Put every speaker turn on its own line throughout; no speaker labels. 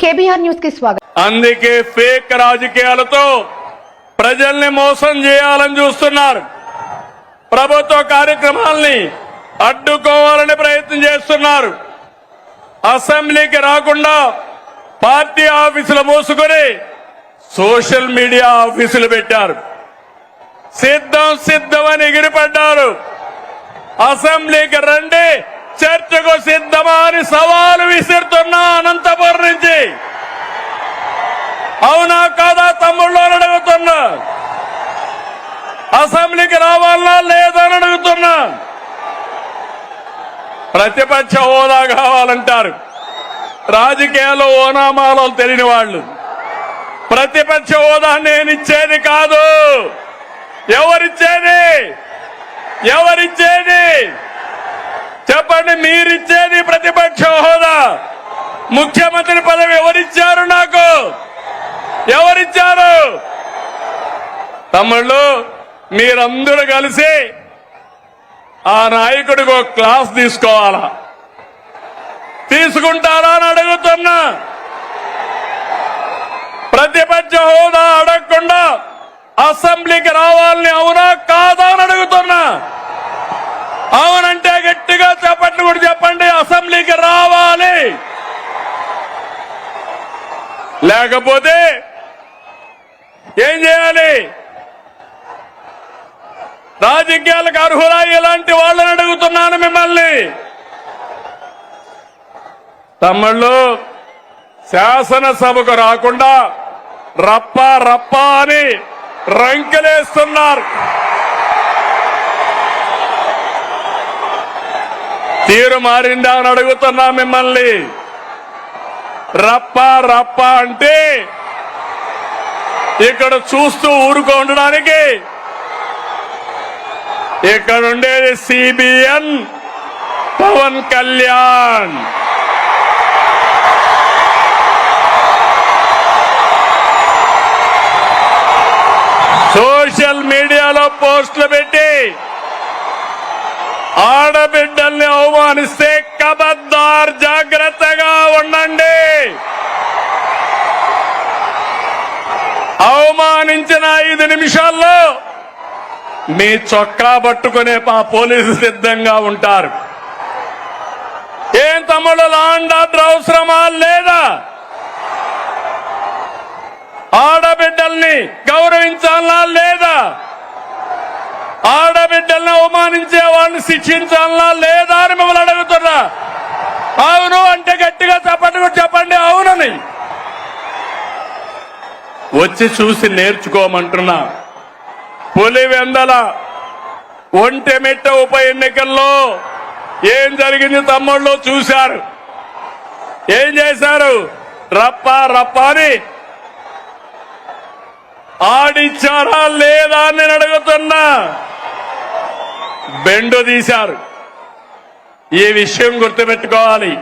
KBR న్యూస్కి స్వాగతం.
అందుకే ఫేక్ రాజకీయాలతో ప్రజల్ని మోసం చేయాలని చూస్తున్నారు. ప్రభుత్వ కార్యక్రమాల్ని అడ్డుకోవాలని ప్రయత్నం చేస్తున్నారు. అసెంబ్లీకి రాకుండా పార్టీ ఆఫీసులు మూసుకొని సోషల్ మీడియా ఆఫీసులు పెట్టారు. సిద్ధం సిద్ధమని ఎగిరిపడ్డారు. అసెంబ్లీకి రండి. చర్చకు సిద్ధమా అని సవాలు విసిరుతున్నా అనంతపురం నుంచి. అవునా కాదా తమ్ముళ్ళు అని అడుగుతున్నా. అసెంబ్లీకి రావాలా లేదా అని అడుగుతున్నా. ప్రతిపక్ష హోదా కావాలంటారు. రాజకీయాల్లో ఓనామాలో తెలియని వాళ్ళు. ప్రతిపక్ష హోదా నేను ఇచ్చేది కాదు. ఎవరిచ్చేది? ఎవరిచ్చేది? చెప్పండి మీరిచ్చేది ప్రతిపక్ష హోదా. ముఖ్యమంత్రి పదవి ఎవరిచ్చారు నాకు? ఎవరిచ్చారు? తమ్ముళ్ళు మీరందరూ కలిసి ఆ నాయకుడికి ఒక క్లాస్ తీసుకోవాలా? తీసుకుంటారా అని అడుగుతున్నా. ప్రతిపక్ష హోదా అడగకుండా అసెంబ్లీకి రావాలని అవునా కాదా అని అడుగుతున్నా. అవునంటే గట్టిగా చెప్పండి కూడా చెప్పండి అసెంబ్లీకి రావాలి లేకపోతే ఏం చేయాలి? రాజకీయాలకు అర్హులా? ఇలాంటి వాళ్ళని అడుగుతున్నాను మిమ్మల్ని. తమ్ముళ్ళు శాసనసభకు రాకుండా రప్ప రప్ప అని రంకెలేస్తున్నారు. తీరు మారిందా అని అడుగుతున్నా మిమ్మల్ని. రప్ప రప్ప అంటే ఇక్కడ చూస్తూ ఊరుకో ఉండడానికి. ఇక్కడ ఉండేది సిబిఎన్ పవన్ కళ్యాణ్. సోషల్ మీడియాలో పోస్టులు పెట్టి ఆడబిడ్డల్ని అవమానిస్తే కబద్దార్ జాగ్రత్తగా ఉండండి. అవమానించిన ఐదు నిమిషాల్లో మీ చొక్కా పట్టుకునే మా పోలీసు సిద్ధంగా ఉంటారు. ఏం తమ్ముడు లాండ్ ఆర్డర్ అవసరమా? లేదా? ఆడబిడ్డల్ని గౌరవించాలా? లేదా? ఆడబిడ్డల్ని అవమానించే వాళ్ళని శిక్షించాలా? లేదా అని మిమ్మల్ని అడుగుతున్నా. అవును అంటే గట్టిగా చెప్పండి చెప్పండి అవునని. వచ్చి చూసి నేర్చుకోమంటున్నా. పులివెందల ఒంటెమిట్ట ఉప ఎన్నికల్లో ఏం జరిగింది తమ్ముళ్ళు చూశారు. ఏం చేశారు? రప్ప రప్ప అని ఆడిచ్చారా లేదా అని నేను అడుగుతున్నా. బెండు తీశారు. ఈ విషయం గుర్తుపెట్టుకోవాలి.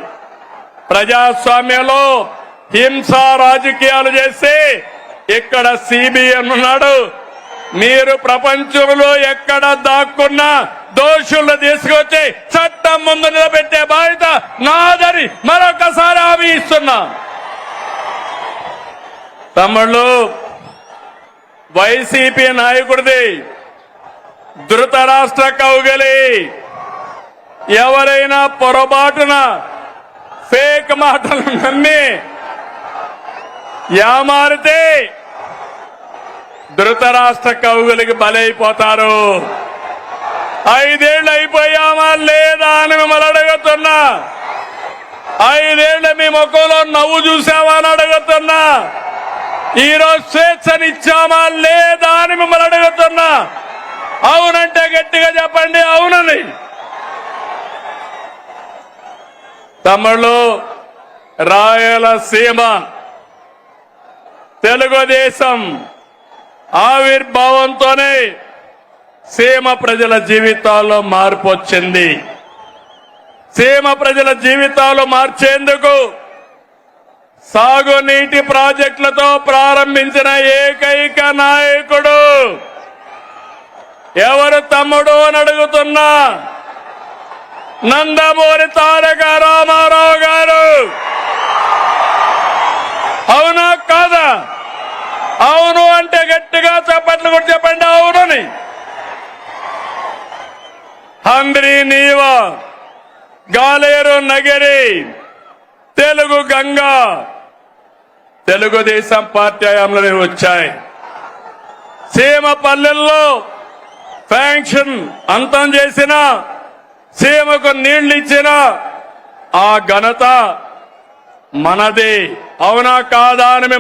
ప్రజాస్వామ్యంలో హింస రాజకీయాలు చేస్తే ఇక్కడ సిబిఎన్ ఉన్నాడు. మీరు ప్రపంచంలో ఎక్కడ దాక్కున్నా దోషులను తీసుకొచ్చి చట్టం ముందు నిలబెట్టే బాధ్యత నాదని మరొకసారి హామీ ఇస్తున్నా తమ్ముళ్ళు వైసీపీ నాయకుడిది ధృతరాష్ట్ర కౌగలి. ఎవరైనా పొరపాటున ఫేక్ మాటలు నమ్మి యామారితే ధృతరాష్ట్ర కవుగులకి బలైపోతారు. ఐదేళ్ళు అయిపోయామా? లేదా అని మిమ్మల్ని అడుగుతున్నా. ఐదేళ్ళు మీ ముఖంలో నవ్వు చూసావా అని అడుగుతున్నా. ఈరోజు స్వేచ్ఛనిచ్చామా? లేదా అని మిమ్మల్ని అడుగుతున్నా. అవునంటే గట్టిగా చెప్పండి అవునని. తమ్ముళ్ళు రాయలసీమ తెలుగుదేశం. ఆవిర్భావంతోనే సీమ ప్రజల జీవితాల్లో మార్పు వచ్చింది. సీమ ప్రజల జీవితాలు మార్చేందుకు సాగునీటి ప్రాజెక్టులతో ప్రారంభించిన ఏకైక నాయకుడు ఎవరు తమ్ముడు అని అడుగుతున్నా నందమూరి తారక రామారావు గారు. అవునా కాదా? అవును అంటే గట్టిగా చప్పట్లు కూడా చెప్పండి అవునని. హంద్రి నీవ గాలేరు నగరి తెలుగు గంగా. తెలుగుదేశం పార్టీ హయాంలో వచ్చాయి. సీమ పల్లెల్లో ఫ్యాంక్షన్ అంతం చేసిన సీమకు నీళ్ళు ఇచ్చిన ఆ ఘనత మనది. అవునా కాదా అని